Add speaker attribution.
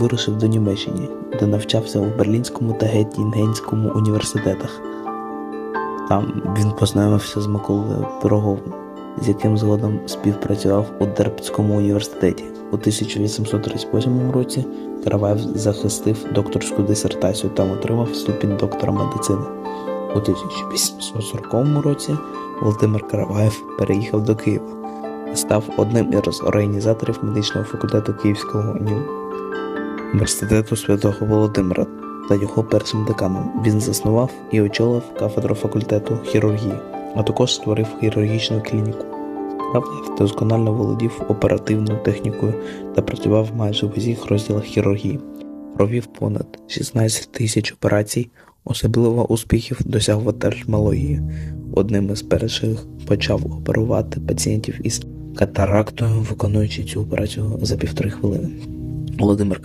Speaker 1: вирушив до Німеччини, де навчався у Берлінському та Геттінгенському університетах. Там він познайомився з Миколою Пироговим, з яким згодом співпрацював у Дербцькому університеті. У 1838 році Караваєв захистив докторську дисертацію та отримав ступінь доктора медицини. У 1840 році Володимир Караваєв переїхав до Києва став одним із організаторів медичного факультету Київського уні- університету святого Володимира та його першим деканом. Він заснував і очолив кафедру факультету хірургії, а також створив хірургічну клініку. Караваєв досконально володів оперативною технікою та працював майже в усіх розділах хірургії. Провів понад 16 тисяч операцій, особливо успіхів досяг в офтальмології. Одним із перших почав оперувати пацієнтів із катарактою, виконуючи цю операцію за півтори хвилини. Володимир